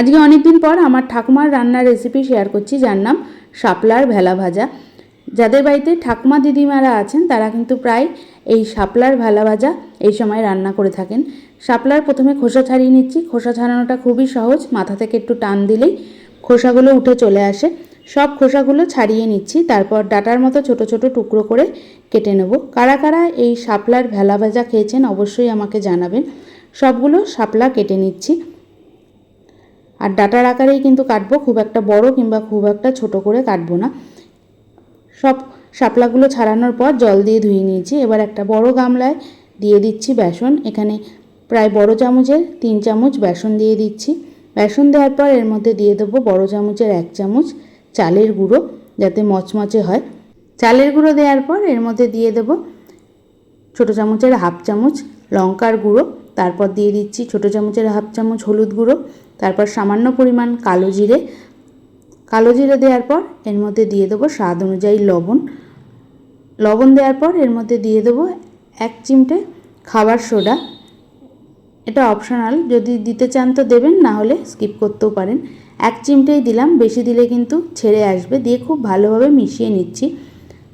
আজকে অনেক দিন পর আমার ঠাকুমার রান্নার রেসিপি শেয়ার করছি, যার নাম শাপলার ভেলা ভাজা। যাদের বাড়িতে ঠাকুমা দিদিমারা আছেন, তারা কিন্তু প্রায় এই শাপলার ভেলা ভাজা এই সময় রান্না করে থাকেন। শাপলার প্রথমে খোসা ছাড়িয়ে নিচ্ছি। খোসা ছাড়ানোটা খুবই সহজ। মাথা থেকে একটু টান দিলেই খোসাগুলো উঠে চলে আসে। সব খোসাগুলো ছাড়িয়ে নিচ্ছি। তারপর ডাটার মতো ছোট ছোট টুকরো করে কেটে নেব। কারা কারা এই শাপলার ভেলা ভাজা খেয়েছেন, অবশ্যই আমাকে জানাবেন। সবগুলো শাপলা কেটে নিচ্ছি। আর ডাটার আকারেই কিন্তু কাটবো, খুব একটা বড় কিংবা খুব একটা ছোট করে কাটবো না। সব শাপলাগুলো ছাড়ানোর পর জল দিয়ে ধুয়ে নিয়েছি। এবার একটা বড় গামলায় দিয়ে দিচ্ছি বেসন। এখানে প্রায় বড় চামচের তিন চামচ বেসন দিয়ে দিচ্ছি। বেসন দেওয়ার পর এর মধ্যে দিয়ে দেবো বড় চামচের এক চামচ চালের গুঁড়ো যাতে মচমচে হয়। চালের গুঁড়ো দেওয়ার পর এর মধ্যে দিয়ে দেবো ছোটো চামচের হাফ চামচ লঙ্কার গুঁড়ো। তারপর দিয়ে দিচ্ছি ছোটো চামচের হাফ চামচ হলুদ গুঁড়ো, তারপর সামান্য পরিমাণ কালো জিরে। কালো জিরে দেওয়ার পর এর মধ্যে দিয়ে দেবো স্বাদ অনুযায়ী লবণ। লবণ দেওয়ার পর এর মধ্যে দিয়ে দেবো এক চিমটে খাবার সোডা। এটা অপশনাল, যদি দিতে চান তো দেবেন, না হলে স্কিপ করতেও পারেন। এক চিমটেই দিলাম, বেশি দিলে কিন্তু ছেড়ে আসবে। দিয়ে খুব ভালোভাবে মিশিয়ে নিচ্ছি।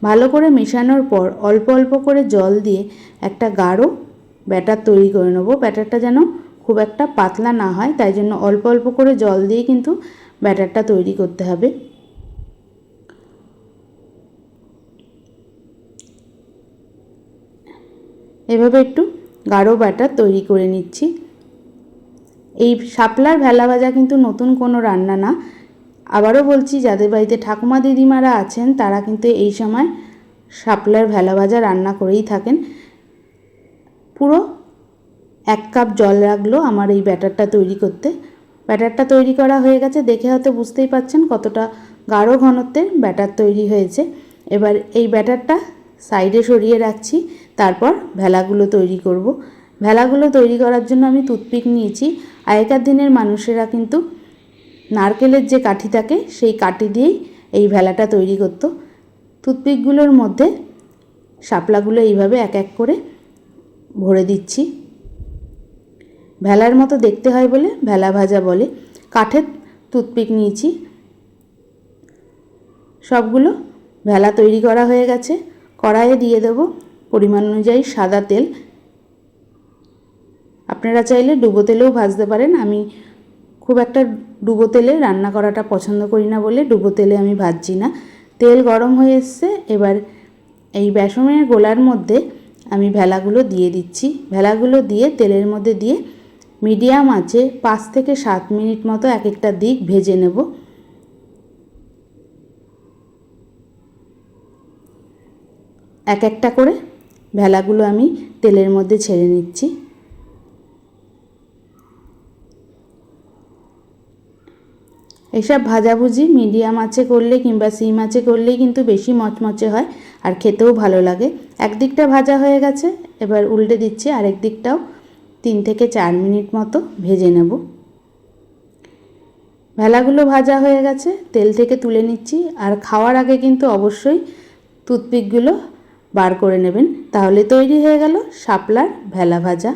ভালো করে মেশানোর পর অল্প অল্প করে জল দিয়ে একটা গাঢ় ব্যাটার তৈরি করে নেব। ব্যাটারটা যেন খুব একটা পাতলা না হয়, তাই জন্য অল্প অল্প করে জল দিয়ে কিন্তু ব্যাটারটা তৈরি করতে হবে। এভাবে একটু গাঢ় ব্যাটার তৈরি করে নিচ্ছি। এই শাপলার ভেলা ভাজা কিন্তু নতুন কোনো রান্না না। আবারও বলছি, যাদের বাড়িতে ঠাকুমা দিদিমারা আছেন, তারা কিন্তু এই সময় শাপলার ভেলা ভাজা রান্না করেই থাকেন। পুরো এক কাপ জল লাগল আমার এই ব্যাটারটা তৈরি করতে। ব্যাটারটা তৈরি করা হয়ে গেছে, দেখে হয়তো বুঝতেই পাচ্ছেন কতটা গাঢ় ঘনত্বের ব্যাটার তৈরি হয়েছে। এবার এই ব্যাটারটা সাইডে সরিয়ে রাখছি, তারপর ভেলাগুলো তৈরি করব। ভেলাগুলো তৈরি করার জন্য আমি টুথপিক নিয়েছি। আগেকার দিনের মানুষেরা কিন্তু নারকেলের যে কাঠি থাকে, সেই কাঠি দিয়েই এই ভেলাটা তৈরি করতো। টুথপিকগুলোর মধ্যে শাপলাগুলো এইভাবে এক এক করে ভরে দিচ্ছি। ভেলার মতো দেখতে হয় বলে ভেলা ভাজা বলে। কাঠের টুথপিক নিয়েছি। সবগুলো ভেলা তৈরি করা হয়ে গেছে। কড়াইয়ে দিয়ে দেবো পরিমাণ অনুযায়ী সাদা তেল। আপনারা চাইলে ডুবো তেলেও ভাজতে পারেন। আমি খুব একটা ডুবো তেলে রান্না করাটা পছন্দ করি না বলে ডুবো তেলে আমি ভাজছি না। তেল গরম হয়ে এসছে। এবার এই বেসনের গোলার মধ্যে আমি ভেলাগুলো দিয়ে দিচ্ছি। ভেলাগুলো দিয়ে তেলের মধ্যে দিয়ে মিডিয়াম আছে পাঁচ থেকে সাত মিনিট মতো এক একটা দিক ভেজে নেব। এক একটা করে ভেলাগুলো আমি তেলের মধ্যে ছেড়ে নিচ্ছি। এসব ভাজাভুজি মিডিয়াম আঁচে করলে কিংবা সিম আঁচে করলেই কিন্তু বেশি মচমচে হয় আর খেতেও ভালো লাগে। একদিকটা ভাজা হয়ে গেছে, এবার উল্টে দিচ্ছি আরেক দিকটাও। তিন থেকে চার মিনিট মতো ভেজে নেব। ভেলাগুলো ভাজা হয়ে গেছে, তেল থেকে তুলে নিচ্ছি আর খাওয়ার আগে কিন্তু অবশ্যই টুথপিকগুলো বার করে নেবেন। তাহলে তৈরি হয়ে গেল শাপলার ভেলা ভাজা।